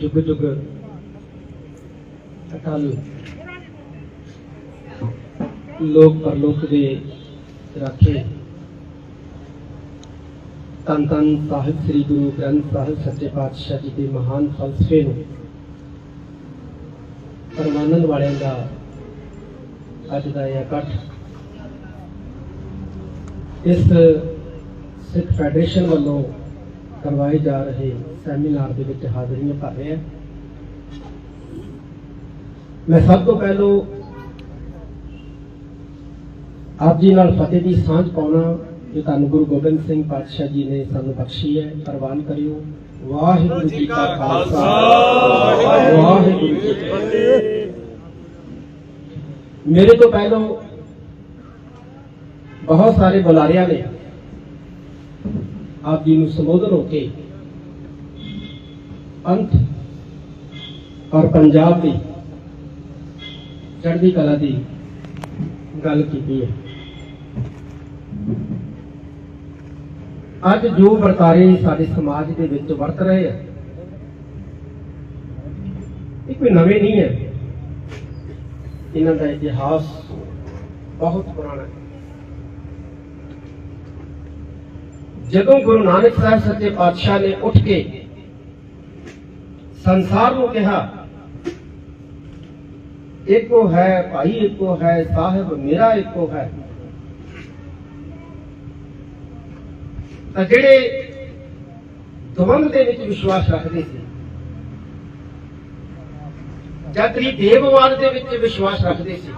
ਜੁਗ ਜੁਗ ਲੋਕ ਪਰਲੋਕ ਦੇ ਰਾਖੇ ਤਨ ਤਨ ਸਾਹਿਬ ਸ੍ਰੀ ਗੁਰੂ ਗ੍ਰੰਥ ਸਾਹਿਬ ਸੱਚੇ ਪਾਤਸ਼ਾਹ ਜੀ ਦੇ ਮਹਾਨ ਫਲਸਫੇ ਨੂੰ ਪਰਮਾਨੰਦ ਵਾਲਿਆਂ ਦਾ ਅੱਜ ਦਾ ਇਹ ਇਕੱਠ ਇਸ ਸਿੱਖ ਫੈਡਰੇਸ਼ਨ ਵੱਲੋਂ ਕਰਵਾਏ ਜਾ ਰਹੇ ਸੈਮੀਨਾਰ ਦੇ ਵਿੱਚ ਹਾਜ਼ਰੀਆਂ ਭਰ ਰਿਹਾ ਮੈਂ ਸਭ ਤੋਂ ਪਹਿਲਾਂ ਆਪ ਜੀ ਨਾਲ ਫਤਿਹ ਦੀ ਸਾਂਝ ਪਾਉਣਾ ਜੋ ਧੰਨ ਗੁਰੂ ਗੋਬਿੰਦ ਸਿੰਘ ਪਾਤਸ਼ਾਹ ਜੀ ਨੇ ਸਾਨੂੰ ਬਖਸ਼ੀ ਹੈ ਪ੍ਰਵਾਨ ਕਰਿਓ ਵਾਹਿਗੁਰੂ ਜੀ ਕਾ ਖਾਲਸਾ ਵਾਹਿਗੁਰੂ ਜੀ ਕੀ ਫਤਿਹ ਮੇਰੇ ਤੋਂ ਪਹਿਲਾਂ ਬਹੁਤ ਸਾਰੇ ਬੁਲਾਰਿਆਂ ਨੇ ਆਪ ਜੀ ਨੂੰ ਸੰਬੋਧਨ ਹੋ ਕੇ ਪੰਥ ਔਰ ਪੰਜਾਬ ਦੀ ਚੜ੍ਹਦੀ ਕਲਾ ਦੀ ਗੱਲ ਕੀਤੀ ਹੈ। ਅੱਜ ਜੋ ਵਰਤਾਰੇ ਸਾਡੇ ਸਮਾਜ ਦੇ ਵਿੱਚ ਵਰਤ ਰਹੇ ਆ, ਇਹ ਕੋਈ ਨਵੇਂ ਨਹੀਂ ਹੈ। ਇਹਨਾਂ ਦਾ ਇਤਿਹਾਸ ਬਹੁਤ ਪੁਰਾਣਾ ਹੈ। ਜਦੋਂ ਗੁਰੂ ਨਾਨਕ ਸਾਹਿਬ ਸੱਚੇ ਪਾਤਸ਼ਾਹ ਨੇ ਉੱਠ ਕੇ ਸੰਸਾਰ ਨੂੰ ਕਿਹਾ, ਇੱਕੋ ਹੈ ਭਾਈ, ਇੱਕੋ ਹੈ ਸਾਹਿਬ, ਮੇਰਾ ਇੱਕੋ ਹੈ। ਤਾਂ ਜਿਹੜੇ ਦਵੰਦ ਦੇ ਵਿੱਚ ਵਿਸ਼ਵਾਸ ਰੱਖਦੇ ਸੀ, ਜਾਂ ਜਾਤਰੀ ਦੇਵਵਾਦ ਦੇ ਵਿੱਚ ਵਿਸ਼ਵਾਸ ਰੱਖਦੇ ਸੀ,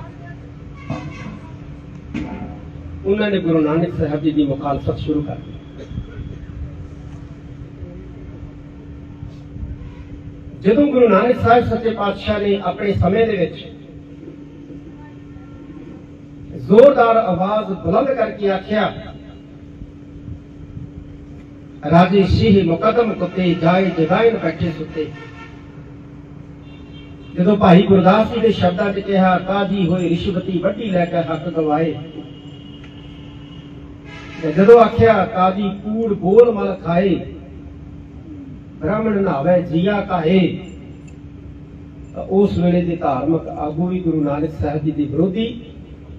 ਉਹਨਾਂ ਨੇ ਗੁਰੂ ਨਾਨਕ ਸਾਹਿਬ ਜੀ ਦੀ ਮੁਖਾਲਫਤ ਸ਼ੁਰੂ ਕਰ ਦਿੱਤੀ। ਜਦੋਂ ਗੁਰੂ ਨਾਨਕ ਸਾਹਿਬ ਸੱਚੇ ਪਾਤਸ਼ਾਹ ਨੇ ਆਪਣੇ ਸਮੇਂ ਦੇ ਵਿੱਚ ਜ਼ੋਰਦਾਰ ਆਵਾਜ਼ ਬੁਲੰਦ ਕਰਕੇ ਆਖਿਆ, ਰਾਜੇ ਸ਼ੀਹ ਮੁਕਦਮ ਕੁੱਤੇ ਜਾਏ ਜਗਾਇਨ ਬੈਠੇ ਸੁੱਤੇ। ਜਦੋਂ ਭਾਈ ਗੁਰਦਾਸ ਜੀ ਦੇ ਸ਼ਬਦਾਂ 'ਚ ਕਿਹਾ ਕਾਜੀ ਹੋਏ ਰਿਸ਼ਵਤੀ ਵੱਡੀ ਲੈ ਕੇ ਹੱਕ ਗਵਾਏ ਤੇ ਜਦੋਂ ਆਖਿਆ ਕਾਜੀ ਕੂੜ ਬੋਲ ਮਲ ਖਾਏ। ਬ੍ਰਾਹਮਣ ਨਾਵੇ ਜੀਆ ਕਾਹੇ। ਉਸ ਵੇਲੇ ਦੇ ਧਾਰਮਿਕ ਆਗੂ ਵੀ ਗੁਰੂ ਨਾਨਕ ਸਾਹਿਬ ਜੀ ਦੇ ਵਿਰੋਧੀ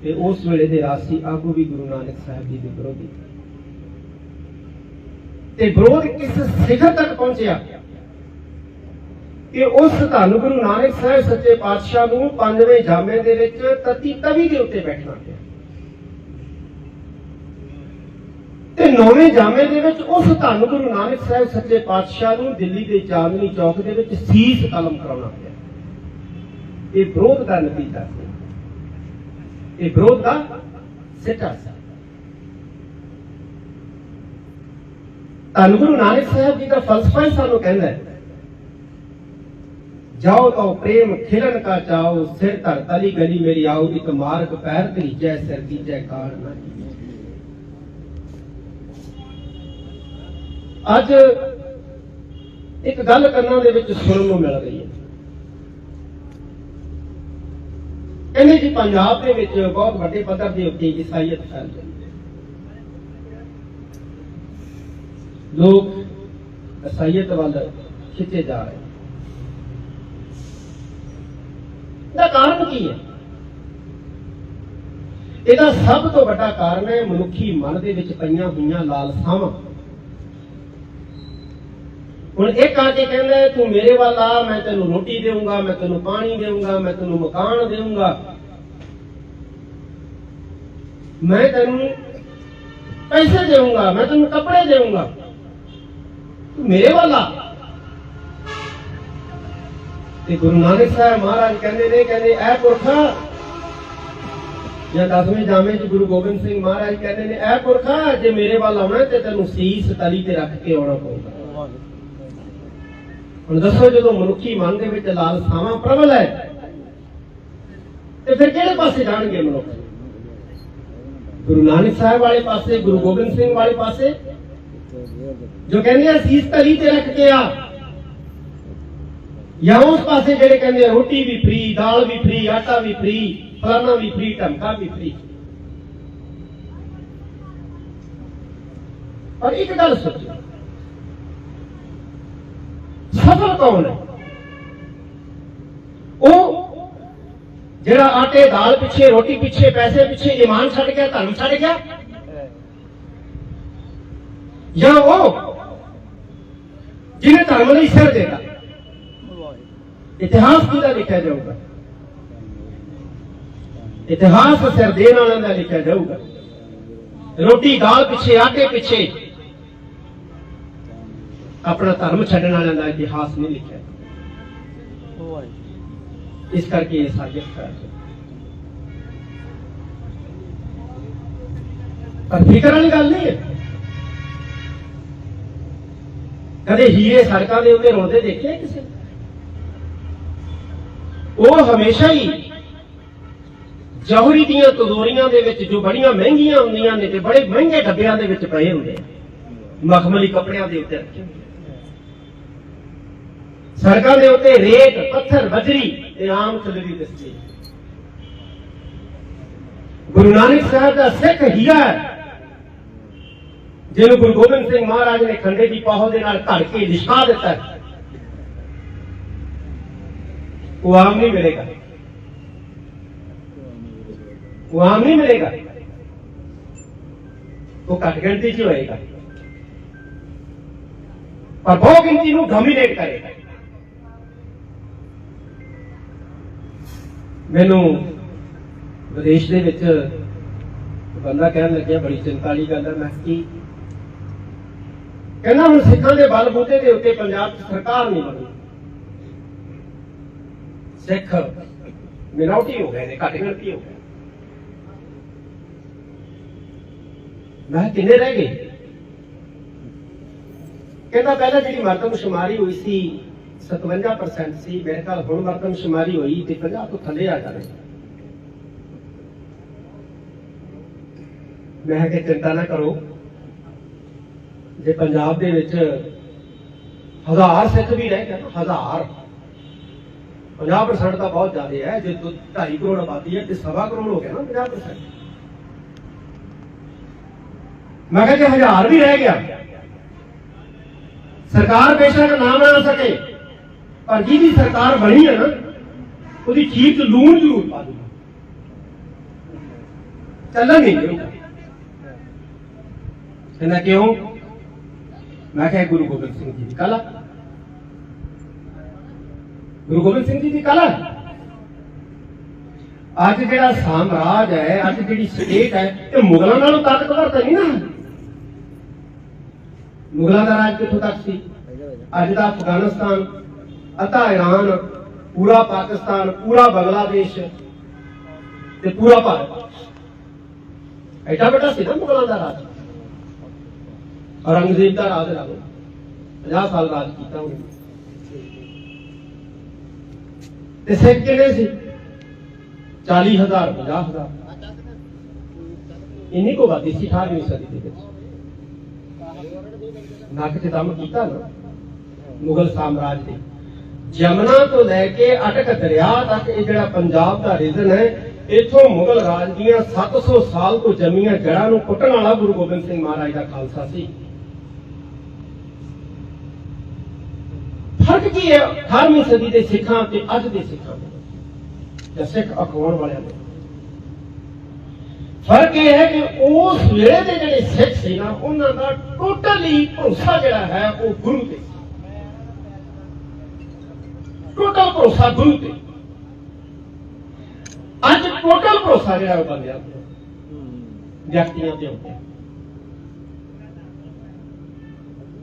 ਤੇ ਉਸ ਵੇਲੇ ਦੇ ਰਾਸੀ ਆਗੂ ਵੀ ਗੁਰੂ ਨਾਨਕ ਸਾਹਿਬ ਜੀ ਦੇ ਵਿਰੋਧੀ। ਤੇ ਵਿਰੋਧ ਕਿਸ ਸਿਖਰ ਤੱਕ ਪਹੁੰਚਿਆ? ਕਿ ਉਸ ਧੰਨ ਗੁਰੂ ਨਾਨਕ ਸਾਹਿਬ ਸੱਚੇ ਪਾਤਸ਼ਾਹ ਨੂੰ ਪੰਜਵੇਂ ਜਾਮੇ ਦੇ ਵਿੱਚ ਤਤੀ ਤਵੀ ਦੇ ਉੱਤੇ ਬੈਠਣਾ ਪਿਆ। ਤੇ ਨੌਵੇਂ ਜਾਮੇ ਦੇ ਵਿੱਚ ਉਸ ਧੰਨ ਗੁਰੂ ਨਾਨਕ ਸਾਹਿਬ ਸੱਚੇ ਪਾਤਸ਼ਾਹ ਨੂੰ ਦਿੱਲੀ ਦੇ ਚਾਂਦਨੀ ਚੌਕ ਦੇ ਵਿੱਚ ਸੀਸ ਕਲਮ ਕਰਾਉਣਾ ਪਿਆ। ਇਹ ਵਿਰੋਧ ਦਾ ਨਤੀਜਾ ਸੀ। ਇਹ ਵਿਰੋਧ ਦਾ ਸਿੱਟਾ ਸੀ। ਧੰਨ ਗੁਰੂ ਨਾਨਕ ਸਾਹਿਬ ਜੀ ਦਾ ਫਲਸਫਾ ਹੀ ਸਾਨੂੰ ਕਹਿੰਦਾ ਹੈ, ਜਾਓ ਤਾਂ ਪ੍ਰੇਮ ਖਿਲਣ ਕਾ ਚਾਓ ਸਿਰ ਧਰ ਤਲੀ ਗਲੀ ਮੇਰੀ ਆਓ, ਇੱਕ ਮਾਰਗ ਪੈਰ ਧਰੀਜੈ ਸਿਰ ਦੀਜੈ ਕਾੜ ਨਾ ਅੱਜ ਇੱਕ ਗੱਲ ਕੰਨਾਂ ਦੇ ਵਿੱਚ ਸੁਣਨ ਨੂੰ ਮਿਲ ਰਹੀ ਹੈ। ਕਹਿੰਦੇ ਜੀ ਪੰਜਾਬ ਦੇ ਵਿੱਚ ਬਹੁਤ ਵੱਡੇ ਪੱਧਰ ਦੇ ਉੱਤੇ ਈਸਾਈਅਤ ਫੈਲ ਰਹੀ ਹੈ। ਲੋਕ ਈਸਾਈਅਤ ਵੱਲ ਖਿੱਚੇ ਜਾ ਰਹੇ ਦਾ ਕਾਰਨ ਕੀ ਹੈ? ਇਹਦਾ ਸਭ ਤੋਂ ਵੱਡਾ ਕਾਰਨ ਹੈ ਮਨੁੱਖੀ ਮਨ ਦੇ ਵਿੱਚ ਪਈਆਂ ਹੋਈਆਂ ਲਾਲਸਾਵਾਂ। ਹੁਣ ਇੱਕ ਆ ਕੇ ਕਹਿੰਦਾ ਤੂੰ ਮੇਰੇ ਵੱਲ ਆ, ਮੈਂ ਤੈਨੂੰ ਰੋਟੀ ਦੇਵਾਂਗਾ ਮੈਂ ਤੈਨੂੰ ਪਾਣੀ ਦੇਵਾਂਗਾ ਮੈਂ ਤੈਨੂੰ ਮਕਾਨ ਦੇਵਾਂਗਾ ਮੈਂ ਤੈਨੂੰ ਪੈਸੇ ਦੇਵਾਂਗਾ ਮੈਂ ਤੈਨੂੰ ਕੱਪੜੇ ਦੇਵਾਂਗਾ ਤੂੰ ਮੇਰੇ ਵੱਲ ਆ। ਤੇ ਗੁਰੂ ਨਾਨਕ ਸਾਹਿਬ ਮਹਾਰਾਜ ਕਹਿੰਦੇ ਨੇ, ਕਹਿੰਦੇ, ਐ ਪੁਰਖਾ ਜਾਂ ਦਸਵੇਂ ਜਾਮੇ ਚ ਗੁਰੂ ਗੋਬਿੰਦ ਸਿੰਘ ਮਹਾਰਾਜ ਕਹਿੰਦੇ ਨੇ, ਐ ਪੁਰਖਾ ਜੇ ਮੇਰੇ ਵੱਲ ਆਉਣਾ ਤੇ ਤੈਨੂੰ ਸੀਸ ਤਲੀ ਤੇ ਰੱਖ ਕੇ ਆਉਣਾ ਪਊਗਾ। ਹੁਣ ਦੱਸੋ ਜਦੋਂ ਮਨੁੱਖੀ ਮਨ ਦੇ ਵਿੱਚ ਲਾਲਸਾਵਾਂ ਪ੍ਰਬਲ ਹੈ, ਤੇ ਫਿਰ ਕਿਹੜੇ ਪਾਸੇ ਜਾਣਗੇ ਮਨੁੱਖ? ਗੁਰੂ ਨਾਨਕ ਸਾਹਿਬ ਵਾਲੇ ਪਾਸੇ, ਗੁਰੂ ਗੋਬਿੰਦ ਸਿੰਘ ਵਾਲੇ ਪਾਸੇ? ਜੋ ਕਹਿੰਦੇ ਆ, ਸੀਸ ਤਲੀ ਤੇ ਰੱਖ ਕੇ ਆ। ਜਾਂ ਉਸ ਪਾਸੇ ਜਿਹੜੇ ਕਹਿੰਦੇ ਆ, ਰੋਟੀ ਵੀ ਫ੍ਰੀ ਦਾਲ ਵੀ ਫ੍ਰੀ ਆਟਾ ਵੀ ਫ੍ਰੀ ਫਲਾਣਾ ਵੀ ਫ੍ਰੀ ਢੰਕਾ ਵੀ ਫ੍ਰੀ ਪਰ ਇੱਕ ਗੱਲ ਸੋਚੋ ਸਫਲ ਕੌਣ ਹੈ? ਉਹ ਜਿਹੜਾ ਆਟੇ ਦਾਲ ਪਿੱਛੇ, ਰੋਟੀ ਪਿੱਛੇ, ਪੈਸੇ ਪਿੱਛੇ ਇਮਾਨ ਛੱਡ ਗਿਆ, ਧਰਮ ਛੱਡ ਗਿਆ? ਜਾਂ ਉਹ ਜਿਹਨੇ ਧਰਮ ਲਈ ਸਿਰ ਦੇਗਾ ਇਤਿਹਾਸ ਕਿਹਦਾ ਲਿਖਿਆ ਜਾਊਗਾ? ਇਤਿਹਾਸ ਸਿਰ ਦੇਣ ਵਾਲਿਆਂ ਦਾ ਲਿਖਿਆ ਜਾਊਗਾ। ਰੋਟੀ ਦਾਲ ਪਿੱਛੇ, ਆਟੇ ਪਿੱਛੇ ਆਪਣਾ ਧਰਮ ਛੱਡਣ ਵਾਲਿਆਂ ਦਾ ਇਤਿਹਾਸ ਨਹੀਂ ਲਿਖਿਆ। ਇਸ ਕਰਕੇ ਇਹ ਸਾਜ਼ਿਸ਼ ਕਰ ਪਰ ਫਿਕਰ ਵਾਲੀ ਗੱਲ ਨਹੀਂ ਹੈ। ਕਦੇ ਹੀਰੇ ਸੜਕਾਂ ਦੇ ਉੱਤੇ ਰੋਂਦੇ ਦੇਖੇ ਕਿਸੇ? ਉਹ ਹਮੇਸ਼ਾ ਹੀ ਜੌਹਰੀ ਦੀਆਂ ਤਜ਼ੋਰੀਆਂ ਦੇ ਵਿੱਚ ਜੋ ਬੜੀਆਂ ਮਹਿੰਗੀਆਂ ਹੁੰਦੀਆਂ ਨੇ ਤੇ ਬੜੇ ਮਹਿੰਗੇ ਡੱਬਿਆਂ ਦੇ ਵਿੱਚ ਪਏ ਹੁੰਦੇ ਆ। ਮਖਮਲੀ ਕੱਪੜਿਆਂ ਦੇ ਉੱਤੇ ਰੱਖੇ ਹੁੰਦੇ। ਸੜਕਾਂ ਦੇ ਉੱਤੇ ਰੇਤ, ਪੱਥਰ, ਬਜਰੀ ਤੇ ਆਮ ਚਲਦੀ ਦਿਸਦੀ ਹੈ। ਗੁਰੂ ਨਾਨਕ ਸਾਹਿਬ ਦਾ ਸਿੱਖ ਹੀਰਾ ਹੈ। ਜਿਹਨੂੰ ਗੁਰੂ ਗੋਬਿੰਦ ਸਿੰਘ ਮਹਾਰਾਜ ਨੇ ਖੰਡੇ ਦੀ ਪਾਹੋ ਦੇ ਨਾਲ ਘੜ ਕੇ ਲਿਸ਼ਕਾ ਦਿੱਤਾ ਉਹ ਆਮ ਨਹੀਂ ਮਿਲੇਗਾ। ਉਹ ਆਮ ਨਹੀਂ ਮਿਲੇਗਾ। ਉਹ ਘੱਟ ਗਿਣਤੀ ਚ ਹੋਏਗਾ। ਪਰ ਬਹੁ ਗਿਣਤੀ ਨੂੰ ਡੋਮੀਨੇਟ ਕਰੇਗਾ। ਮੈਨੂੰ ਵਿਦੇਸ਼ ਦੇ ਵਿੱਚ ਬੰਦਾ ਕਹਿਣ ਲੱਗਿਆ, ਬੜੀ ਚਿੰਤਾ ਵਾਲੀ ਗੱਲ ਹੈ ਮੈਂ ਕਿਹਾ ਕੀ? ਕਹਿੰਦਾ ਹੁਣ ਸਿੱਖਾਂ ਦੇ ਬਲ ਬੂਤੇ ਦੇ ਉੱਤੇ ਪੰਜਾਬ 'ਚ ਸਰਕਾਰ ਨਹੀਂ ਬਣੀ। ਸਿੱਖ ਮਿਨੋਰਟੀ ਹੋ ਗਏ ਨੇ, ਘੱਟ ਗਿਣਤੀ ਹੋ ਗਏ। ਮੈਂ ਕਿੰਨੇ ਰਹਿ ਗਏ? ਕਹਿੰਦਾ ਪਹਿਲਾਂ ਜਿਹੜੀ ਮਰਦਮ ਮਰਦਮਸ਼ੁਮਾਰੀ ਹੋਈ ਸੀ 57% ਸੀ। ਮੇਰੇ ਖਿਆਲ ਹੁਣ ਮਰਦਮਸ਼ੁਮਾਰੀ ਹੋਈ ਤੇ 50 ਤੋਂ ਥੱਲੇ ਆ ਜਾਣੇ ਮੈਂ ਕਿਹਾ ਕਿ ਚਿੰਤਾ ਨਾ ਕਰੋ। ਜੇ ਪੰਜਾਬ ਦੇ ਵਿੱਚ ਹਜ਼ਾਰ ਸਿੱਖ ਵੀ ਰਹਿ ਗਏ ਹਜ਼ਾਰ। 50% ਤਾਂ ਬਹੁਤ ਜ਼ਿਆਦਾ ਹੈ। ਜੇ 2.5 ਕਰੋੜ ਆਬਾਦੀ ਹੈ ਤੇ ਸਵਾ ਕਰੋੜ ਹੋ ਗਿਆ ਨਾ 50% ਮੈਂ ਕਿਹਾ ਜੇ ਹਜ਼ਾਰ ਵੀ ਰਹਿ ਗਿਆ, ਸਰਕਾਰ ਬੇਸ਼ੱਕ ਨਾ ਬਣਾ ਸਕੇ। ਪਰ ਜਿਹਦੀ ਸਰਕਾਰ ਬਣੀ ਹੈ ਨਾ, ਉਹਦੀ ਚੀਜ਼ ਚ ਲੂਣ ਜ਼ਰੂਰ ਪਾ ਦੂਗਾ ਚੱਲਣ ਨਹੀਂ ਦੇਊਗਾ ਕਹਿੰਦਾ ਕਿਉਂ? ਮੈਂ ਕਿਹਾ ਗੁਰੂ ਗੋਬਿੰਦ ਸਿੰਘ ਜੀ ਦੀ ਕਲਾ। ਗੁਰੂ ਗੋਬਿੰਦ ਸਿੰਘ ਜੀ ਦੀ ਕਲਾ। ਅੱਜ ਜਿਹੜਾ ਸਾਮਰਾਜ ਹੈ, ਅੱਜ ਜਿਹੜੀ ਸਟੇਟ ਹੈ, ਇਹ ਮੁਗਲਾਂ ਨਾਲੋਂ ਤਾਕਤਵਰ ਤਾਂ ਨਹੀਂ ਨਾ। ਮੁਗਲਾਂ ਦਾ ਰਾਜ ਕਿੱਥੋਂ ਤੱਕ ਸੀ? ਅੱਜ ਦਾ ਅਫਗਾਨਿਸਤਾਨ। ਅਤਾ ਈਰਾਨ ਪੂਰਾ ਪਾਕਿਸਤਾਨ, ਪੂਰਾ ਬੰਗਲਾਦੇਸ਼ ਤੇ ਪੂਰਾ ਭਾਰਤ। ਐਡਾ ਵੱਡਾ ਸੀ ਨਾ ਮੁਗਲਾਂ ਦਾ ਰਾਜ। ਔਰੰਗਜ਼ੇਬ ਦਾ ਰਾਜ ਲਾ ਲਓ। 50 ਸਾਲ ਰਾਜ ਕੀਤਾ ਉਹਨੇ। ਤੇ ਸਿੱਖ ਕਿੰਨੇ ਸੀ? 40000 50000 ਇੰਨੀ ਕੋ ਬਾਦੀ ਸੀ 18ਵੀਂ ਸਦੀ ਦੇ ਵਿੱਚ। ਨੱਕ ਤੇ ਦਮ ਕੀਤਾ ਨਾ, ਮੁਗਲ ਸਾਮਰਾਜ ਦੇ। ਜਮਨਾ ਤੋਂ ਲੈ ਕੇ ਅਟਕ ਦਰਿਆ ਤੱਕ ਇਹ ਜਿਹੜਾ ਪੰਜਾਬ ਦਾ ਰੀਜਨ ਹੈ, ਇੱਥੋਂ ਮੁਗਲ ਰਾਜ ਦੀਆਂ 700 ਸਾਲ ਤੋਂ ਜੰਮੀਆਂ ਜੜਾਂ ਨੂੰ ਪੁੱਟਣ ਵਾਲਾ ਗੁਰੂ ਗੋਬਿੰਦ ਸਿੰਘ ਮਹਾਰਾਜ ਦਾ ਖਾਲਸਾ ਸੀ। ਫ਼ਰਕ ਕੀ ਹੈ? 18ਵੀਂ ਸਦੀ ਦੇ ਸਿੱਖਾਂ ਤੇ ਅੱਜ ਦੇ ਸਿੱਖਾਂ ਦੇ ਸਿੱਖ ਅਖਵਾਉਣ ਵਾਲਿਆਂ ਦੇ ਫ਼ਰਕ ਇਹ ਹੈ ਕਿ ਉਸ ਵੇਲੇ ਦੇ ਜਿਹੜੇ ਸਿੱਖ ਸੀ ਨਾ, ਉਹਨਾਂ ਦਾ ਟੋਟਲੀ ਭਰੋਸਾ ਜਿਹੜਾ ਹੈ ਉਹ ਗੁਰੂ ਤੇ ਟੋਟਲ ਭਰੋਸਾ ਗੁਰੂ ਤੇ। ਅੱਜ ਟੋਟਲ ਭਰੋਸਾ ਜਿਹੜਾ ਉਹ ਬੰਦਿਆਂ ਵਿਅਕਤੀਆਂ ਤੇ ਹੁੰਦਾ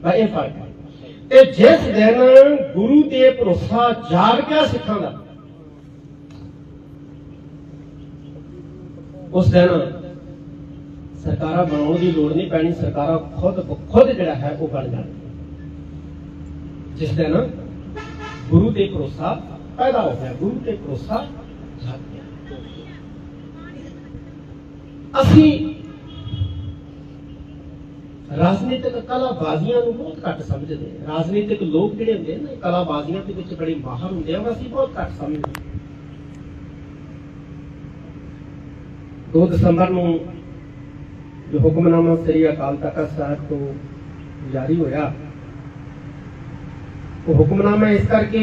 ਬਾ ਇਹ ਫ਼ਰਕ ਹੈ। ਤੇ ਜਿਸ ਦਿਨ ਗੁਰੂ ਤੇ ਭਰੋਸਾ ਜਾਗ ਗਿਆ ਸਿੱਖਾਂ ਦਾ, ਉਸ ਦਿਨ ਸਰਕਾਰਾਂ ਬਣਾਉਣ ਦੀ ਲੋੜ ਨਹੀਂ ਪੈਣੀ, ਸਰਕਾਰਾਂ ਖੁਦ ਖੁਦ ਜਿਹੜਾ ਹੈ ਉਹ ਬਣ ਜਾਣਗੀਆਂ ਜਿਸ ਦਿਨ ਗੁਰੂ ਤੇ ਭਰੋਸਾ ਪੈਦਾ ਹੋ ਗਿਆ, ਗੁਰੂ ਤੇ ਭਰੋਸਾ ਜਾਗ ਗਿਆ। ਅਸੀਂ ਰਾਜਨੀਤਿਕ ਕਲਾਬਾਜ਼ੀਆਂ ਨੂੰ ਬਹੁਤ ਘੱਟ ਸਮਝਦੇ ਹਾਂ। ਰਾਜਨੀਤਿਕ ਲੋਕ ਜਿਹੜੇ ਹੁੰਦੇ ਨੇ, ਕਲਾਬਾਜ਼ੀਆਂ ਦੇ ਵਿੱਚ ਬੜੇ ਮਾਹਰ ਹੁੰਦੇ ਆ ਅਸੀਂ ਬਹੁਤ ਘੱਟ ਸਮਝਦੇ ਹਾਂ। 2 ਦਸੰਬਰ ਨੂੰ ਜੋ ਹੁਕਮਨਾਮਾ ਸ੍ਰੀ ਅਕਾਲ ਤਖਤ ਸਾਹਿਬ ਤੋਂ ਜਾਰੀ ਹੋਇਆ ਉਹ ਹੁਕਮਨਾਮਾ ਇਸ ਕਰਕੇ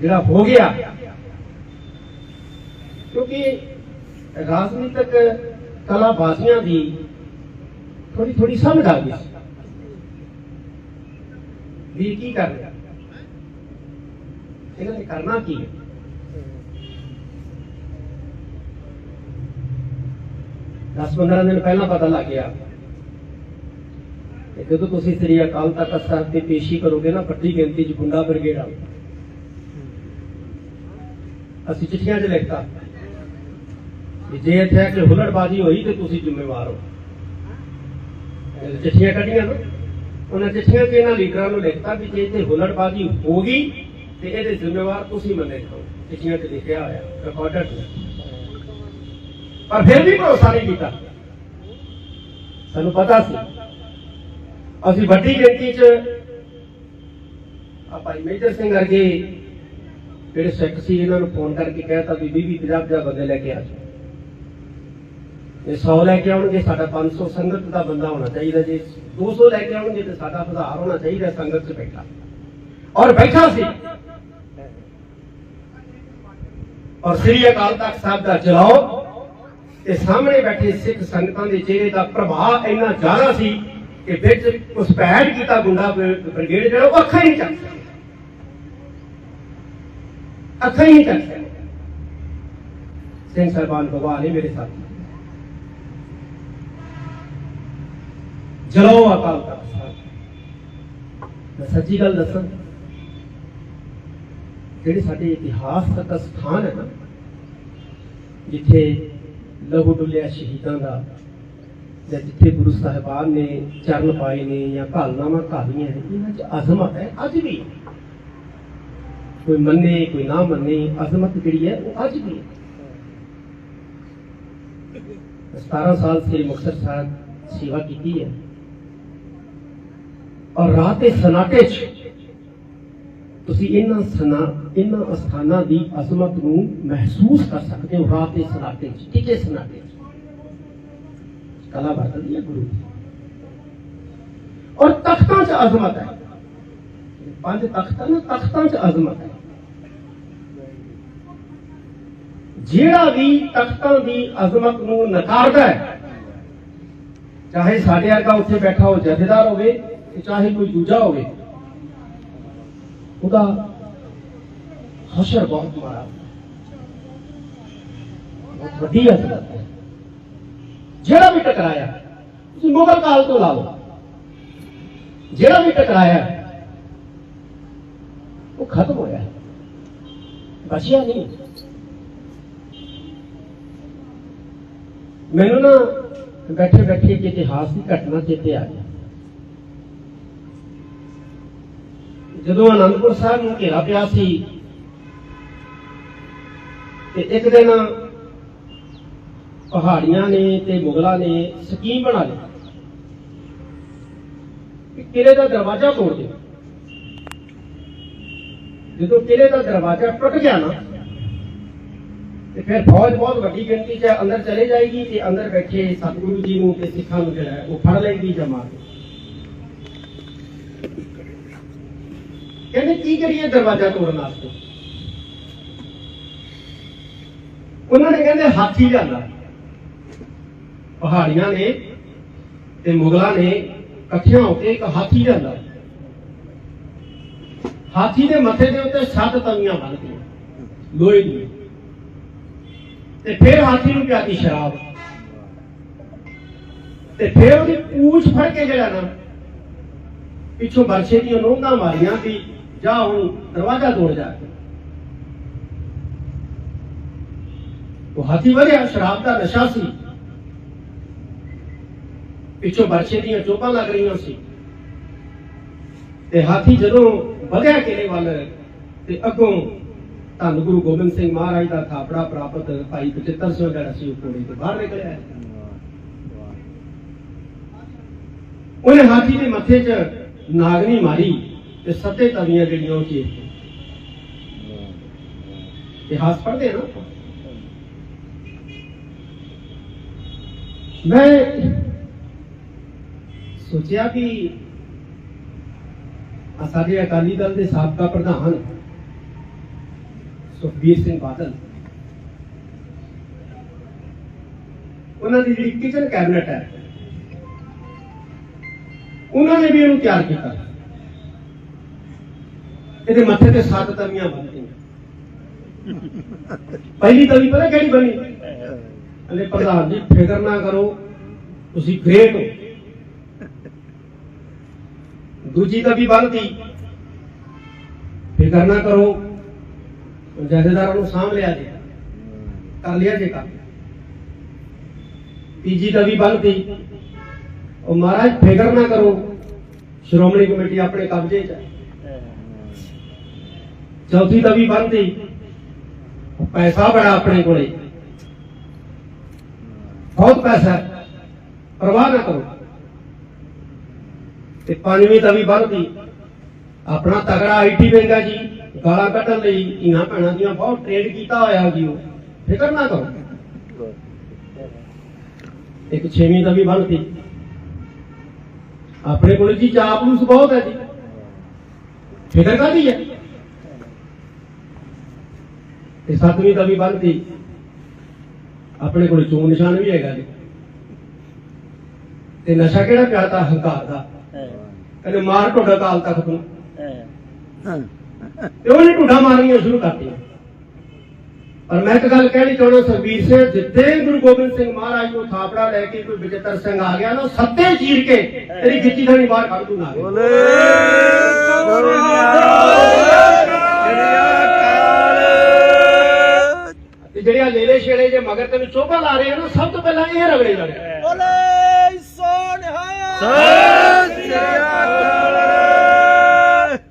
ਜਿਹੜਾ ਹੋ ਗਿਆ ਕਿਉਂਕਿ ਰਾਜਨੀਤਿਕ ਕਲਾ ਬਾਜ਼ੀਆਂ ਦੀ ਥੋੜੀ ਥੋੜੀ ਸਮਝ ਆ ਗਈ ਸੀ। ਵੀ ਇਹ ਕੀ ਕਰ ਰਿਹਾ ਇਹਨਾਂ ਨੇ ਕਰਨਾ ਕੀ ਹੈ ਦਸ 15 ਦਿਨ ਪਹਿਲਾਂ ਪਤਾ ਲੱਗ ਗਿਆ ਤੇ ਜਦੋਂ ਤੁਸੀਂ ਸ੍ਰੀ ਅਕਾਲ ਤਖਤ ਸਾਹਿਬ ਦੀ ਪੇਸ਼ੀ ਕਰੋਗੇ ਨਾ ਵੱਡੀ ਗਿਣਤੀ ਚ ਗੁੰਡਾ ਬ੍ਰਿਗੇਡ ਆ ਅਸੀਂ ਚਿੱਠੀਆਂ 'ਚ ਲਿਖਤਾ। ਕਿ ਜੇ ਇੱਥੇ ਆ ਕੇ ਹੋਈ ਤੇ ਤੁਸੀਂ ਜ਼ਿੰਮੇਵਾਰ ਹੋ। ਚਿੱਠੀਆਂ ਕੱਢੀਆਂ ਨਾ। ਉਹਨਾਂ ਚਿੱਠੀਆਂ 'ਚ ਇਹਨਾਂ ਲੀਡਰਾਂ ਨੂੰ ਲਿਖਤਾ ਵੀ ਜੇ ਇੱਥੇ ਹੁੱਲੜਬਾਜ਼ੀ ਹੋ ਗਈ ਤੇ ਇਹਦੇ ਜ਼ਿੰਮੇਵਾਰ ਤੁਸੀਂ ਮੰਨੇ ਜਾਓ। ਚਿੱਠੀਆਂ 'ਚ ਲਿਖਿਆ ਹੋਇਆ ਰਿਕਾਰਡਡ ਪਰ ਫਿਰ ਵੀ ਭਰੋਸਾ ਨਹੀਂ ਕੀਤਾ। ਸਾਨੂੰ ਪਤਾ ਸੀ ਅਸੀਂ ਵੱਡੀ ਗਿਣਤੀ 'ਚ ਆ ਭਾਈ ਮੇਜਰ ਸਿੰਘ ਵਰਗੇ ਜਿਹੜੇ ਸਿੱਖ ਸੀ, ਇਹਨਾਂ ਨੂੰ ਫੋਨ ਕਰਕੇ ਕਹਿਤਾ ਵੀ 20 20 50 50 ਬੰਦੇ ਲੈ ਕੇ ਆ ਜਾਓ। ਇਹ 100 ਲੈ ਕੇ ਆਉਣਗੇ, ਸਾਡਾ 500 ਸੰਗਤ ਦਾ ਬੰਦਾ ਹੋਣਾ ਚਾਹੀਦਾ। ਜੇ 200 ਲੈ ਕੇ ਆਉਣਗੇ, ਤੇ ਸਾਡਾ 1000 ਹੋਣਾ ਚਾਹੀਦਾ ਸੰਗਤ 'ਚ ਬੈਠਾ। ਔਰ ਬੈਠਾ ਸੀ। ਔਰ ਸ੍ਰੀ ਅਕਾਲ ਤਖਤ ਸਾਹਿਬ ਦਾ ਚਲਾਓ, ਤੇ ਸਾਹਮਣੇ ਬੈਠੇ ਸਿੱਖ ਸੰਗਤਾਂ ਦੇ ਚਿਹਰੇ ਦਾ ਪ੍ਰਭਾਵ ਇੰਨਾ ਜ਼ਿਆਦਾ ਸੀ ਕਿ ਵਿੱਚ ਉਸ ਪੈਡ ਕੀਤਾ ਗੁੰਡਾ ਬ੍ਰਿ- ਬ੍ਰਿਗੇਡ ਜਿਹੜਾ ਉਹ ਅੱਖਾਂ ਹੀ ਨਹੀਂ ਚੱਕ ਸਕਿਆ ਅੱਖਾਂ ਹੀ ਨਹੀਂ ਚੱਕ ਸਕਿਆ ਸਿੰਘ ਸਰਬਾਨ ਭਗਵਾਨ ਨੇ ਮੇਰੇ ਸਾਥੀ ਜਲੋ ਅਕਾਲ ਤਖਤ ਸਾਹਿਬ ਮੈਂ ਸੱਚੀ ਗੱਲ ਦੱਸਾਂ ਜਿਹੜੇ ਸਾਡੇ ਇਤਿਹਾਸਕ ਸਥਾਨ ਹੈ ਨਾ ਜਿੱਥੇ ਲਹੂ ਡੁੱਲਿਆ ਸ਼ਹੀਦਾਂ ਦਾ ਜਾਂ ਜਿੱਥੇ ਗੁਰੂ ਸਾਹਿਬਾਨ ਨੇ ਚਰਨ ਪਾਏ ਨੇ ਜਾਂ ਘਾਲਨਾਵਾਂ ਘਾਲੀਆਂ ਨੇ, ਇਹਨਾਂ 'ਚ ਅਜ਼ਮਤ ਹੈ, ਅੱਜ ਵੀ। ਕੋਈ ਮੰਨੇ, ਕੋਈ ਨਾ ਮੰਨੇ, ਅਜ਼ਮਤ ਜਿਹੜੀ ਹੈ ਉਹ ਅੱਜ ਵੀ ਹੈ। 17 ਸਾਲ ਸ੍ਰੀ ਮੁਕਤਸਰ ਸਾਹਿਬ ਸੇਵਾ ਕੀਤੀ ਹੈ। ਔਰ ਰਾਤ ਦੇ ਸਨਾਟੇ 'ਚ ਤੁਸੀਂ ਇਹਨਾਂ ਸਨਾ, ਇਹਨਾਂ ਅਸਥਾਨਾਂ ਦੀ ਅਜ਼ਮਤ ਨੂੰ ਮਹਿਸੂਸ ਕਰ ਸਕਦੇ ਹੋ, ਰਾਤ ਦੇ ਸਨਾਟੇ 'ਚ ਟਿਕੇ ਸਨਾਟੇ 'ਚ ਕਲਾ ਵਰਤਦੀ ਹੈ ਗੁਰੂ ਦੀ ਔਰ ਤਖਤਾਂ 'ਚ ਅਜ਼ਮਤ ਹੈ ਪੰਜ ਤਖਤਾਂ ਨੇ ਤਖਤਾਂ 'ਚ ਅਜ਼ਮਤ ਹੈ ਜਿਹੜਾ ਵੀ ਤਖਤਾਂ ਦੀ ਅਜ਼ਮਤ ਨੂੰ ਨਕਾਰਦਾ ਹੈ ਚਾਹੇ ਸਾਡੇ ਵਰਗਾ ਉੱਥੇ ਬੈਠਾ ਹੋ ਜਥੇਦਾਰ ਹੋਵੇ ਤੇ ਚਾਹੇ ਕੋਈ ਦੂਜਾ ਹੋਵੇ ਉਹਦਾ ਹਸ਼ਰ ਬਹੁਤ ਮਾਰਾ ਬਹੁਤ ਵੱਡੀ ਅਜ਼ਮਤ ਹੈ ਜਿਹੜਾ ਵੀ ਟਕਰਾਇਆ, ਤੁਸੀਂ ਮੁਗਲ ਕਾਲ ਤੋਂ ਲਾ ਲਓ। ਜਿਹੜਾ ਵੀ ਟਕਰਾਇਆ, ਉਹ ਖਤਮ ਹੋਇਆ। ਬਚਿਆ ਨਹੀਂ। ਮੈਨੂੰ ਨਾ ਬੈਠੇ ਬੈਠੇ ਇੱਕ ਇਤਿਹਾਸ ਦੀ ਘਟਨਾ ਚੇਤੇ ਆ ਗਿਆ। ਜਦੋਂ ਆਨੰਦਪੁਰ ਸਾਹਿਬ ਨੂੰ ਘੇਰਾ ਪਿਆ ਸੀ, ਤੇ ਇੱਕ ਦਿਨ ਪਹਾੜੀਆਂ ਨੇ ਤੇ ਮੁਗਲਾਂ ਨੇ ਸਕੀਮ ਬਣਾ ਲਈ ਕਿ ਕਿਲੇ ਦਾ ਦਰਵਾਜ਼ਾ ਤੋੜ ਦਿਓ ਜਦੋਂ ਕਿਲੇ ਦਾ ਦਰਵਾਜ਼ਾ ਟੁੱਟ ਗਿਆ ਨਾ, ਤੇ ਫਿਰ ਫੌਜ ਬਹੁਤ ਵੱਡੀ ਗਿਣਤੀ 'ਚ ਅੰਦਰ ਚਲੇ ਜਾਏਗੀ ਤੇ ਅੰਦਰ ਬੈਠੇ ਸਤਿਗੁਰੂ ਜੀ ਨੂੰ ਤੇ ਸਿੱਖਾਂ ਨੂੰ ਜਿਹੜਾ ਉਹ ਫੜ ਲਏਗੀ ਜਮਾ ਕਹਿੰਦੇ ਕੀ ਕਰੀਏ ਦਰਵਾਜ਼ਾ ਤੋੜਨ ਵਾਸਤੇ? ਉਹਨਾਂ ਨੇ ਕਹਿੰਦੇ ਹਾਥੀ ਲਿਆਂਦਾ। ਪਹਾੜੀਆਂ ਨੇ ਤੇ ਮੁਗਲਾਂ ਨੇ ਇਕੱਠਿਆਂ ਹੋ ਕੇ ਇੱਕ ਹਾਥੀ ਲਿਆਂਦਾ। ਹਾਥੀ ਦੇ ਮੱਥੇ ਦੇ ਉੱਤੇ ਸੱਤ ਤਵੀਆਂ ਬੰਨ੍ਹਦੀਆਂ ਲੋਹੇ ਦੀਆਂ। ਤੇ ਫਿਰ ਹਾਥੀ ਨੂੰ ਪਿਆਦੀ ਸ਼ਰਾਬ। ਤੇ ਫਿਰ ਉਹਦੀ ਪੂਛ ਫੜ ਕੇ ਜਿਹੜਾ ਨਾ, ਪਿੱਛੋਂ ਬਰਸੇ ਦੀਆਂ ਨੋਂਦਾਂ ਮਾਰੀਆਂ ਵੀ ਜਾ ਹੁਣ ਦਰਵਾਜ਼ਾ ਤੋੜ ਜਾ। ਕੇ ਉਹ ਹਾਥੀ ਵਧਿਆ, ਸ਼ਰਾਬ ਦਾ ਨਸ਼ਾ ਸੀ। ਪਿੱਛੋਂ ਬਰਛੇ ਦੀਆਂ ਚੋਪਾਂ ਲੱਗ ਰਹੀਆਂ ਸੀ। ਤੇ ਹਾਥੀ ਜਦੋਂ ਵਧਿਆ ਕਿਲੇ ਵੱਲ ਤੇ ਅੱਗੋਂ ਧੰਨ ਗੁਰੂ ਗੋਬਿੰਦ ਸਿੰਘ ਮਹਾਰਾਜ ਦਾ ਥਾਪੜਾ ਪ੍ਰਾਪਤ ਭਾਈ ਬਚਿੱਤਰ ਸਿੰਘ ਜਿਹੜਾ ਸੀ, ਉਹ ਕੋੜੇ ਤੋਂ ਬਾਹਰ ਨਿਕਲਿਆ। ਉਹਨੇ ਹਾਥੀ ਦੇ ਮੱਥੇ 'ਚ ਨਾਗਨੀ ਮਾਰੀ ਤੇ ਸੱਤੇ ਤਵੀਆਂ ਜਿਹੜੀਆਂ ਉਹ ਚੀਰ ਇਤਿਹਾਸ ਪੜ੍ਹਦੇ ਨਾ ਮੈਂ ਸੋਚਿਆ ਕਿ ਸਾਡੇ ਅਕਾਲੀ ਦਲ ਦੇ ਸਾਬਕਾ ਪ੍ਰਧਾਨ ਸੁਖਬੀਰ ਸਿੰਘ ਬਾਦਲ ਉਹਨਾਂ ਦੀ ਜਿਹੜੀ ਕਿਚਨ ਕੈਬਨਿਟ ਹੈ ਉਹਨਾਂ ਨੇ ਵੀ ਇਹਨੂੰ ਤਿਆਰ ਕੀਤਾ। ਇਹਦੇ ਮੱਥੇ ਤੇ ਸੱਤ ਤਵੀਆਂ ਬੰਨੀਆਂ ਪਹਿਲੀ ਤਵੀ ਪਤਾ ਕਿਹੜੀ ਬਣੀ? ਅਲੇ ਪ੍ਰਧਾਨ ਜੀ ਫਿਕਰ ਨਾ ਕਰੋ ਤੁਸੀਂ ਗ੍ਰੇਟ ਹੋ। ਦੂਜੀ ਤਵੀ ਬੰਨਤੀ ਫਿਕਰ ਨਾ ਕਰੋ, ਜਥੇਦਾਰਾਂ ਨੂੰ ਸਾਂਭ ਲਿਆ ਜੇ, ਕਰ ਲਿਆ ਜੇ ਕੰਮ। ਤੀਜੀ ਤਵੀ ਬੰਨਤੀ ਉਹ ਮਹਾਰਾਜ, ਫਿਕਰ ਨਾ ਕਰੋ, ਸ਼੍ਰੋਮਣੀ ਕਮੇਟੀ ਆਪਣੇ ਕਬਜ਼ੇ 'ਚ ਚੌਥੀ ਤਵੀ ਬੰਨਤੀ ਪੈਸਾ ਬੜਾ ਆਪਣੇ ਕੋਲੇ। ਬਹੁਤ ਪੈਸਾ ਪ੍ਰਵਾਹ ਨਾ ਕਰੋ। ਤੇ ਪੰਜਵੀਂ ਤਵੀ ਬੰਨਤੀ ਆਪਣਾ ਤਗੜਾ ਆਈਟੀ ਵਿੰਗਾ ਜੀ, ਗਾਲਾਂ ਕੱਢਣ ਲਈ ਧੀਆਂ ਭੈਣਾਂ ਦੀਆਂ ਬਹੁਤ ਟ੍ਰੇਡ ਕੀਤਾ ਹੋਇਆ ਜੀ ਉਹ। ਫਿਕਰ ਨਾ ਕਰੋ। ਇੱਕ ਛੇਵੀਂ ਤਵੀ ਬੰਨਤੀ ਆਪਣੇ ਕੋਲ ਜੀ ਚਾਪਲੂਸ ਬਹੁਤ ਹੈ ਜੀ। ਫਿਕਰ ਕਾਦੀ ਹੈ? ਤੇ ਸੱਤਵੀਂ ਤਵੀ ਬੰਨਤੀ ਆਪਣੇ ਕੋਲ ਚੋਣ ਨਿਸ਼ਾਨ ਵੀ ਹੈਗਾ ਜੀ। ਤੇ ਨਸ਼ਾ ਕਿਹੜਾ ਪਿਆਦਾ ਹੰਕਾਰ ਦਾ। ਕਹਿੰਦੇ ਮਾਰ ਢੋਡਾ ਕਾਲ ਤੱਕ ਨੂੰ ਤੇ ਉਹਨੇ ਢੁੱਡਾ ਮਾਰਨੀਆਂ ਸ਼ੁਰੂ ਕਰਤੀਆਂ। ਪਰ ਮੈਂ ਇੱਕ ਗੱਲ ਕਹਿਣੀ ਚਾਹੁੰਦਾ ਸਰਬੀਰ ਸਿੰਘ ਜਿੱਤੇ ਗੁਰੂ ਗੋਬਿੰਦ ਸਿੰਘ ਮਹਾਰਾਜ ਨੂੰ ਥਾਪੜਾ ਲੈ ਕੇ ਕੋਈ ਵਿਜੇਤਰ ਸਿੰਘ ਆ ਗਿਆ ਨਾ ਸੱਤੇ ਚੀਰ ਕੇ ਤੇਰੀ ਗਿੱਚੀ ਥਾਣੀ ਬਾਹਰ ਕੱਢ ਦੂੰਗਾ ਬੋਲੇ। ਤੇ ਜਿਹੜੇ ਆ ਲੇਲੇ ਛੇਲੇ ਜੇ ਮਗਰ ਤੈਨੂੰ ਚੋਭਾ ਲਾ ਰਹੇ ਆ ਨਾ ਸਭ ਤੋਂ ਪਹਿਲਾਂ ਇਹ ਰਗੜੇ ਜਾਣੇ ਬੋਲੇ ਸੋਨਹਾ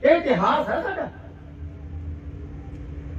ਇਹ ਇਤਿਹਾਸ ਹੈ ਸਾਡਾ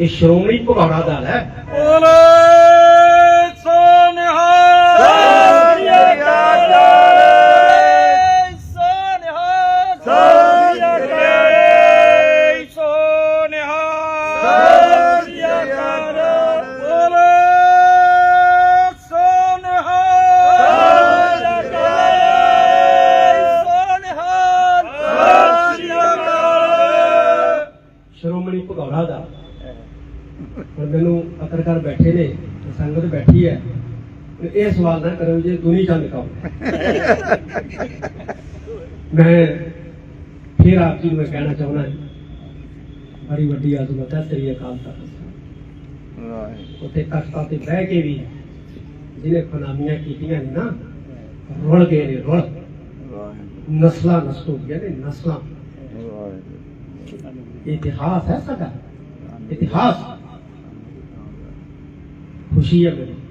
ਇਹ ਸ਼੍ਰੋਮਣੀ ਭਗੌੜਾ ਦਲ ਹੈ। ਬੋਲੇ। ਸਵਾਲ ਨਾ ਕਰੋ ਜੇ ਦੁਨੀ ਚੰਦ ਕਹੋ ਮੈਂ ਫਿਰ ਆਪ ਜੀ ਨੂੰ ਕਹਿਣਾ ਚਾਹੁੰਦਾ ਬੜੀ ਵੱਡੀ ਆਜ਼ਮਤ ਹੈ ਸ੍ਰੀ ਅਕਾਲ ਤਖਤ ਉੱਥੇ ਤਖਤਾਂ ਤੇ ਬਹਿ ਕੇ ਵੀ ਜਿਹਨੇ ਖਨਾਮੀਆਂ ਕੀਤੀਆਂ ਨੇ ਨਾ ਰੁਲ ਗਏ ਨੇ ਰੁਲ। ਨਸਲਾਂ ਨਸਲ ਹੋ ਗਈਆਂ ਨੇ ਨਸਲਾਂ। ਇਤਿਹਾਸ ਹੈ ਸਾਡਾ। ਇਤਿਹਾਸ। ਖੁਸ਼ੀ ਹੈ ਮੈਨੂੰ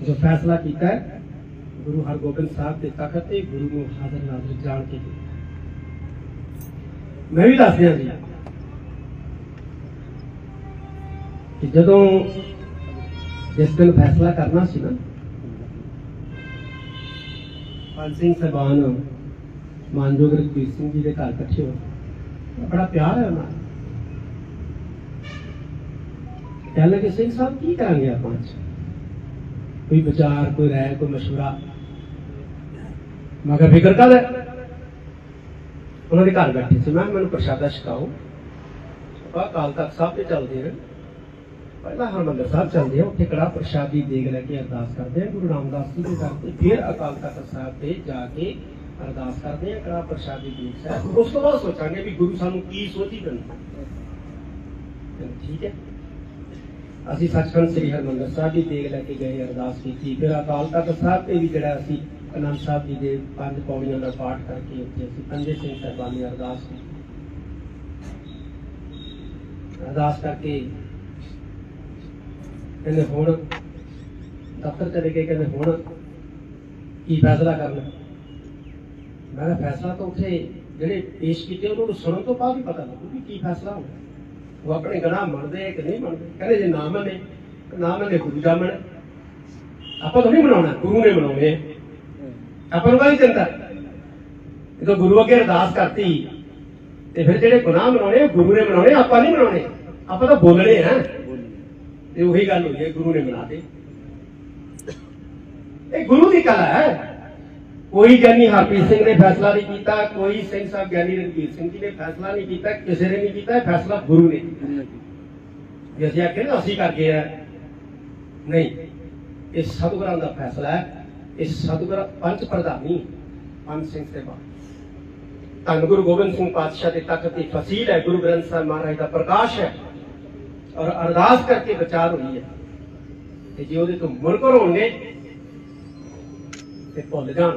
ਜੋ ਫੈਸਲਾ ਕੀਤਾ ਹੈ ਗੁਰੂ ਹਰਗੋਬਿੰਦ ਸਾਹਿਬ ਦੇ ਤਖਤ ਤੇ ਗੁਰੂ ਨੂੰ ਹਾਜ਼ਰ ਨਾਜ਼ਰ ਜਾਣ ਕੇ ਕੀਤਾ। ਮੈਂ ਵੀ ਦੱਸ ਦਿਆਂ ਜੀ ਕਿ ਜਦੋਂ ਜਿਸ ਦਿਨ ਫੈਸਲਾ ਕਰਨਾ ਸੀ ਨਾ ਪੰਜ ਸਿੰਘ ਸਾਹਿਬਾਨ ਮਾਨਯੋਗ ਰਘਬੀਰ ਸਿੰਘ ਜੀ ਦੇ ਘਰ ਇਕੱਠੇ ਹੋਏ ਬੜਾ ਪਿਆਰ ਹੈ ਉਹਨਾਂ ਨਾਲ ਕਹਿਣ ਲੱਗੇ ਸਿੰਘ ਸਾਹਿਬ ਕੀ ਕਰਾਂਗੇ ਆਪਾਂ ਅੱਜ ਕੋਈ ਵਿਚਾਰ ਕੋਈ ਰਾਏ ਕੋਈ مشورہ ਮੈਂ ਕਿਹਾ ਫਿਕਰ ਕਰ ਉਹਨਾਂ ਦੇ ਘਰ ਬੈਠੇ ਸੀ ਮੈਂ ਕਿਹਾ ਮੈਨੂੰ ਪ੍ਰਸ਼ਾਦਾ ਛਕਾਓ ਆਪਾਂ ਕਾਲ ਤੱਕ ਸਾਹਿਬ ਤੇ ਚੱਲਦੇ ਹਾਂ ਪਹਿਲਾਂ ਹਰਮੰਦਰ ਸਾਹਿਬ ਚੱਲਦੇ ਆ ਉੱਥੇ ਕੜਾ ਪ੍ਰਸ਼ਾਦੀ ਦੇਗ ਲੈ ਕੇ ਅਰਦਾਸ ਕਰਦੇ ਆ ਗੁਰੂ ਰਾਮਦਾਸ ਜੀ ਦੇ ਦਰ ਤੇ ਫਿਰ ਅਕਾਲ ਤਖਤ ਸਾਹਿਬ ਤੇ ਜਾ ਕੇ ਅਰਦਾਸ ਕਰਦੇ ਆ ਕੜਾ ਪ੍ਰਸ਼ਾਦੀ ਦੇਗ ਸਾਹਿਬ ਉਸ ਤੋਂ ਬਾਅਦ ਸੋਚਾਂਗੇ ਵੀ ਗੁਰੂ ਸਾਨੂੰ ਕੀ ਸੋਚੀ ਦਿੰਦਾ ਠੀਕ ਹੈ ਅਸੀਂ ਸੱਚਖੰਡ ਸ੍ਰੀ ਹਰਮੰਦਰ ਸਾਹਿਬ ਦੀ ਦੇਗ ਲੈ ਕੇ ਗਏ, ਅਰਦਾਸ ਕੀਤੀ। ਫਿਰ ਅਕਾਲ ਤਖਤ ਸਾਹਿਬ ਤੇ ਵੀ ਜਿਹੜਾ ਅਸੀਂ ਅਨੰਦ ਸਾਹਿਬ ਜੀ ਦੇ ਪੰਜ ਪੌੜੀਆਂ ਦਾ ਪਾਠ ਕਰਕੇ ਉੱਥੇ ਅਸੀਂ ਪੰਜੇ ਸਿੰਘ ਸਾਹਿਬਾਨ ਦੀ ਅਰਦਾਸ ਕੀਤੀ। ਅਰਦਾਸ ਕਰਕੇ ਕਹਿੰਦੇ ਹੁਣ ਦਫ਼ਤਰ ਚਲੇ ਗਏ, ਕਹਿੰਦੇ ਹੁਣ ਕੀ ਫੈਸਲਾ ਕਰਨਾ? ਮੈਂ ਕਿਹਾ ਫੈਸਲਾ ਤਾਂ ਉੱਥੇ ਜਿਹੜੇ ਪੇਸ਼ ਕੀਤੇ ਉਹਨਾਂ ਨੂੰ ਸੁਣਨ ਤੋਂ ਬਾਅਦ ਹੀ ਪਤਾ ਲੱਗੂ ਕਿ ਕੀ ਫੈਸਲਾ ਹੋਣਾ। ਉਹ ਆਪਣੇ ਗੁਨਾਹ ਮੰਨਦੇ ਕਿ ਨਹੀਂ ਮੰਨਦੇ? ਕਹਿੰਦੇ ਜੇ ਨਾ ਮੰਨੇ, ਤਾਂ ਨਾ ਮੰਨੇ ਗੁਰੂ ਦਾ ਮੰਨੇ। ਆਪਾਂ ਤਾਂ ਨਹੀਂ ਬਣਾਉਣਾ ਗੁਰੂ ਨੇ ਬਣਾਉਣੇ ਆਪਾਂ ਨੂੰ ਕਾਹਦੀ ਚਿੰਤਾ? ਜਦੋਂ ਗੁਰੂ ਅੱਗੇ ਅਰਦਾਸ ਕਰਤੀ, ਤੇ ਫਿਰ ਜਿਹੜੇ ਗੁਨਾਹ ਮਨਾਉਣੇ ਗੁਰੂ ਨੇ ਮਨਾਉਣੇ, ਆਪਾਂ ਨਹੀਂ ਮਨਾਉਣੇ। ਆਪਾਂ ਤਾਂ ਬੋਲਣੇ ਆ। ਤੇ ਉਹੀ ਗੱਲ ਹੋਈ ਹੈ, ਗੁਰੂ ਨੇ ਬਣਾਤੇ ਇਹ ਗੁਰੂ ਦੀ ਕਲਾ ਹੈ। ਕੋਈ ਗਿਆਨੀ ਹਰਪ੍ਰੀਤ ਸਿੰਘ ਨੇ ਫੈਸਲਾ ਨਹੀਂ ਕੀਤਾ ਕੋਈ ਸਿੰਘ ਸਾਹਿਬ ਗਿਆਨੀ ਰਣਜੀਤ ਸਿੰਘ ਜੀ ਨੇ ਫੈਸਲਾ ਨਹੀਂ ਕੀਤਾ ਕਿਸੇ ਨੇ ਨਹੀਂ ਕੀਤਾ ਫੈਸਲਾ ਗੁਰੂ ਨੇ ਕੀਤਾ। ਜੇ ਅਸੀਂ ਆਖੇ ਨਾ ਅਸੀਂ ਕਰਕੇ ਆ ਨਹੀਂ ਇਹ ਸਤਿਗੁਰਾਂ ਦਾ ਫੈਸਲਾ ਹੈ। ਇਹ ਸਤਿਗੁਰ ਪੰਜ ਪ੍ਰਧਾਨੀ ਪੰਜ ਸਿੰਘ ਸੇਵਾ ਧੰਨ ਗੁਰੂ ਗੋਬਿੰਦ ਸਿੰਘ ਪਾਤਸ਼ਾਹ ਦੇ ਤਖਤ ਦੀ ਫਸੀਲ ਹੈ। ਗੁਰੂ ਗ੍ਰੰਥ ਸਾਹਿਬ ਮਹਾਰਾਜ ਦਾ ਪ੍ਰਕਾਸ਼ ਹੈ ਔਰ ਅਰਦਾਸ ਕਰਕੇ ਵਿਚਾਰ ਹੋਈ ਹੈ। ਤੇ ਜੇ ਉਹਦੇ ਤੋਂ ਮੁਨਕਰ ਹੋਣਗੇ ਤੇ ਭੁੱਲ ਜਾਣ।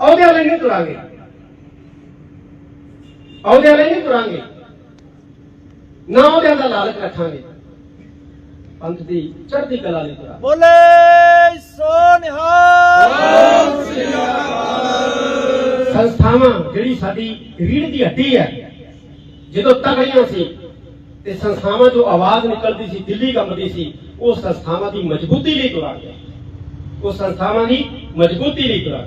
ਅਹੁਦੇ ਵਾਲੇ ਨਹੀਂ ਤੁਰਾਂਗੇ। ਅਹੁਦੇ ਵਾਲੇ ਨਹੀਂ ਤੁਰਾਂਗੇ। ਨਾ ਅਹੁਦਿਆਂ ਦਾ ਲਾਲਚ ਰੱਖਾਂਗੇ। ਪੰਥ ਦੀ ਚੜ੍ਹਦੀ ਕਲਾ ਲਈ ਤੁਰਾਂਗੇ। ਬੋਲੇ ਸੋ ਨਿਹਾਲ ਸੰਸਥਾਵਾਂ ਜਿਹੜੀ ਸਾਡੀ ਰੀੜ ਦੀ ਹੱਡੀ ਹੈ ਜਦੋਂ ਤਗੜੀਆਂ ਸੀ ਤੇ ਸੰਸਥਾਵਾਂ ਜੋ ਆਵਾਜ਼ ਨਿਕਲਦੀ ਸੀ ਦਿੱਲੀ ਕੰਬਦੀ ਸੀ ਉਹ ਸੰਸਥਾਵਾਂ ਦੀ ਮਜ਼ਬੂਤੀ ਲਈ ਤੁਰਾ ਉਹ ਸੰਸਥਾਵਾਂ ਦੀ ਮਜ਼ਬੂਤੀ ਲਈ ਤੁਰਾ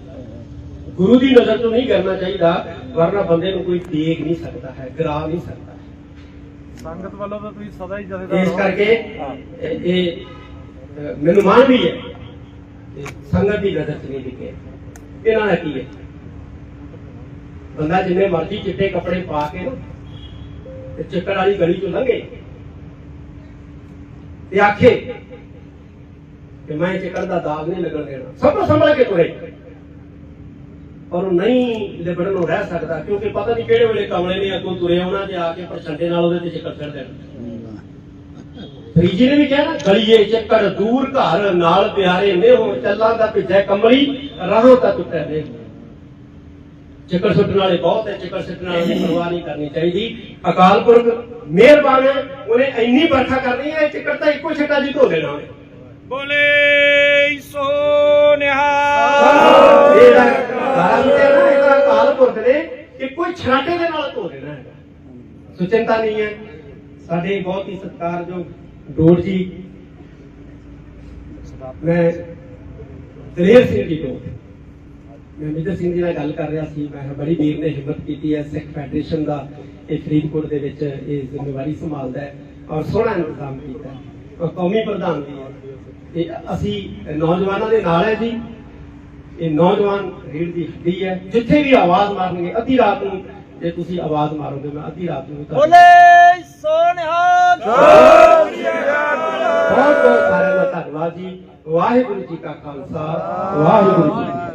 ਗੁਰੂ ਦੀ ਨਜ਼ਰ ਤੋਂ ਨਹੀਂ ਕਰਨਾ ਚਾਹੀਦਾ ਵਰਨਾ ਬੰਦੇ ਨੂੰ ਕੋਈ ਦੇਖ ਨਹੀਂ ਸਕਦਾ ਹੈ ਗਰਾ ਨਹੀਂ ਸਕਦਾ ਸੰਗਤ ਵੱਲੋਂ ਤਾਂ ਤੁਸੀਂ ਸਦਾ ਹੀ ਜਥੇਦਾਰ ਇਸ। ਕਰਕੇ। ਇਹ ਮੈਨੂੰ ਮਾਣ ਵੀ ਹੈ ਤੇ ਸੰਗਤ ਦੀ ਨਜ਼ਰ ਚ ਨਹੀਂ ਦਿਖੇ ਇਹਨਾਂ ਦਾ ਕੀ ਹੈ? ਬੰਦਾ ਜਿੰਨੇ ਮਰਜ਼ੀ ਚਿੱਟੇ ਕੱਪੜੇ ਪਾ ਕੇ ਤੇ ਚੱਕਰ ਵਾਲੀ ਗਲੀ ਚੋਂ ਲੰਘੇ। ਤੇ ਆਖੇ ਕਿ ਮੈਂ ਚੱਕਰ ਦਾ ਦਾਗ ਨਹੀਂ ਲੱਗਣ ਦੇਣਾ। ਸਭ ਨੂੰ ਸੰਭਲ ਕੇ ਤੁਰੇ। ਉਹ ਨਹੀਂ ਲਿਬੜਨ ਨੂੰ ਰਹਿ ਸਕਦਾ ਕਿਉਂਕਿ ਪਤਾ ਨਹੀਂ ਕਿਹੜੇ ਵੇਲੇ ਕਮਲੇ ਨੇ ਅੱਗੋਂ ਤੁਰੇ ਆਉਣਾ ਤੇ ਆ ਕੇ ਪ੍ਰਚੰਡੇ ਨਾਲ ਉਹਦੇ ਤੇ ਚੱਕਰ ਛੱਡ ਦੇਣਾ। ਫਰੀਜੀ ਨੇ ਵੀ ਕਿਹਾ ਨਾ ਗਲੀਏ ਚੱਕਰ ਦੂਰ ਘਰ ਨਾਲ ਪਿਆਰੇ ਨੇ ਹੋ ਚੱਲਾਂ ਦਾ ਭਿੱਜੈ ਕੰਬਲੀ ਰਾਹੋਂ ਤਾਂ ਟੁੱਟੇ ਦੇ। ਚੱਕਰ ਸੁੱਟਣ ਵਾਲੇ ਬਹੁਤ ਹੈ ਚੱਕਰ ਸੁੱਟਣ ਵਾਲੇ ਦੀ ਪਰਵਾਹ ਨਹੀਂ ਕਰਨੀ ਚਾਹੀਦੀ। ਅਕਾਲ ਪੁਰਖ ਮਿਹਰਬਾਨ ਹੈ ਉਹਨੇ ਇੰਨੀ ਵਰਖਾ ਕਰਨੀ ਹੈ ਚੱਕਰ ਤਾਂ ਇੱਕੋ ਛੱਟਾ ਜੀ ਧੋ ਦੇਣਾ। ਬੋਲੇ ਸੋ ਨਿਹਾਲ। ਕਾਰਨ ਤੇ ਨਾ ਇਹਦਾ ਅਕਾਲ ਪੁਰਖ ਨੇ ਕਿ ਕੋਈ ਛਰਾਟੇ ਦੇ ਨਾਲ ਧੋ ਦੇਣਾ ਹੈਗਾ। ਸੋ ਨਹੀਂ ਹੈ। ਸਾਡੇ ਬਹੁਤ ਹੀ ਸਤਿਕਾਰਯੋਗ ਡੋੜ ਜੀ, ਮੈਂ ਦਲੇਰ ਸਿੰਘ ਜੀ ਤੋਂ, ਮੈਂ ਮਿੱਤਰ ਸਿੰਘ ਜੀ ਨਾਲ ਗੱਲ ਕਰ ਰਿਹਾ ਸੀ। ਮੈਂ ਬੜੀ ਵੀਰ ਨੇ ਹਿੰਮਤ ਕੀਤੀ ਹੈ, ਸਿੱਖ ਫੈਡਰੇਸ਼ਨ ਦਾ, ਇਹ ਫਰੀਦਕੋਟ ਦੇ ਵਿੱਚ ਇਹ ਜ਼ਿੰਮੇਵਾਰੀ ਸੰਭਾਲਦਾ ਹੈ ਔਰ ਸੋਹਣਾ ਇੰਤਜ਼ਾਮ ਕੀਤਾ ਹੈ। ਔਰ ਕੌਮੀ ਪ੍ਰਧਾਨ ਦੀ ਹੈ। ਤੇ ਅਸੀਂ ਨੌਜਵਾਨਾਂ ਦੇ ਨਾਲ ਹੈ ਜੀ। ਇਹ ਨੌਜਵਾਨ ਰੀੜ ਦੀ ਹੱਡੀ ਹੈ ਜਿੱਥੇ ਵੀ ਆਵਾਜ਼ ਮਾਰਨਗੇ ਅੱਧੀ ਰਾਤ ਨੂੰ ਜੇ ਤੁਸੀਂ ਆਵਾਜ਼ ਮਾਰੋਗੇ ਮੈਂ ਅੱਧੀ ਰਾਤ ਨੂੰ ਬੋਲੇ ਸੋ ਨਿਹਾਲ ਬਹੁਤ ਬਹੁਤ ਸਾਰਿਆਂ ਦਾ ਧੰਨਵਾਦ ਜੀ। ਵਾਹਿਗੁਰੂ ਜੀ ਕਾ ਖਾਲਸਾ ਵਾਹਿਗੁਰੂ ਜੀ ਕੀ ਫਤਿਹ।